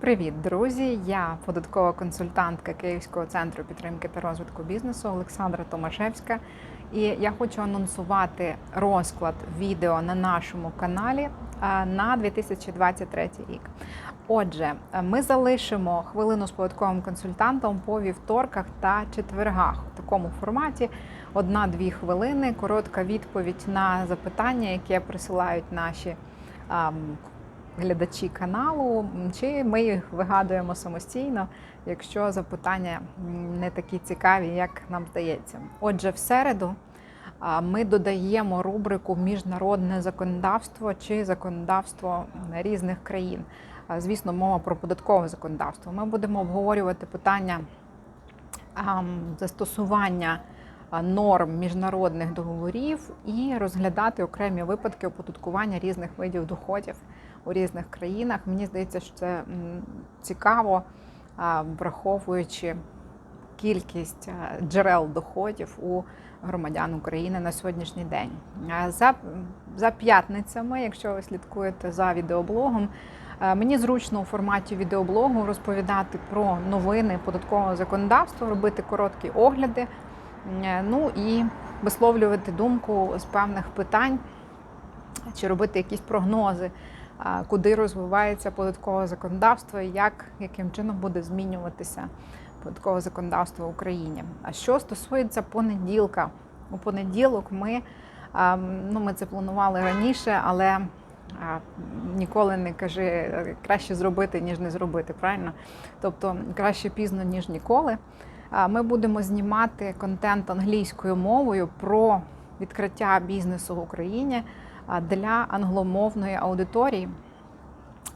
Привіт, друзі! Я податкова консультантка Київського центру підтримки та розвитку бізнесу Олександра Томашевська. І я хочу анонсувати розклад відео на нашому каналі на 2023 рік. Отже, ми залишимо хвилину з податковим консультантом по вівторках та четвергах у такому форматі. Одна-дві хвилини, коротка відповідь на запитання, які присилають наші. Глядачі каналу, чи ми їх вигадуємо самостійно, якщо запитання не такі цікаві, як нам здається. Отже, в середу ми додаємо рубрику Міжнародне законодавство чи законодавство різних країн. Звісно, мова про податкове законодавство. Ми будемо обговорювати питання застосування норм міжнародних договорів і розглядати окремі випадки оподаткування різних видів доходів у різних країнах. Мені здається, що це цікаво, враховуючи кількість джерел доходів у громадян України на сьогоднішній день. За, за п'ятницями, якщо ви слідкуєте за відеоблогом, Мені зручно у форматі відеоблогу розповідати про новини податкового законодавства, робити короткі огляди, ну і висловлювати думку з певних питань чи робити якісь прогнози, куди розвивається податкове законодавство і як, яким чином буде змінюватися податкове законодавство в Україні. А що стосується понеділка, у понеділок ми, ну, ми це планували раніше, але ніколи не кажи е, краще зробити, ніж не зробити, правильно? Тобто краще пізно, ніж ніколи. Ми будемо знімати контент англійською мовою про відкриття бізнесу в Україні для англомовної аудиторії.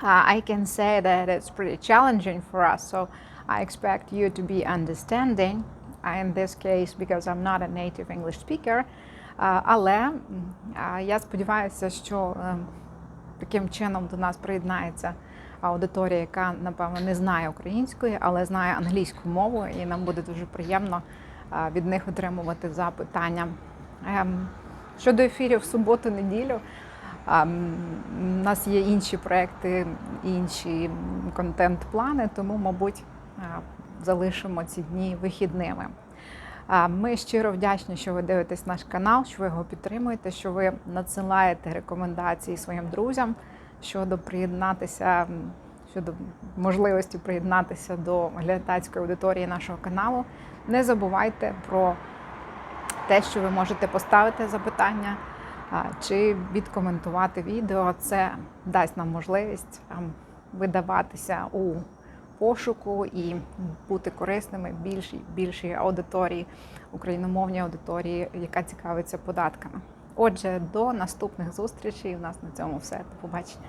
I can say that it's pretty challenging for us, so I expect you to be understanding. uh, In this case, because I'm not a native English speaker. Але я сподіваюся, що е, таким чином до нас приєднається аудиторія, яка напевно не знає української, але знає англійську мову, і нам буде дуже приємно від них отримувати запитання. Ем, Щодо ефірів в суботу-неділю, а, у нас є інші проекти, інші контент-плани, тому, мабуть, а, залишимо ці дні вихідними. А, Ми щиро вдячні, що ви дивитесь наш канал, що ви його підтримуєте, що ви надсилаєте рекомендації своїм друзям щодо приєднатися, щодо можливості приєднатися до глядацької аудиторії нашого каналу. Не забувайте про те, що ви можете поставити запитання чи відкоментувати відео. Це дасть нам можливість видаватися у пошуку і бути корисними більшій більшій аудиторії, україномовній аудиторії, яка цікавиться податками. Отже, до наступних зустрічей. У нас на цьому все. До побачення.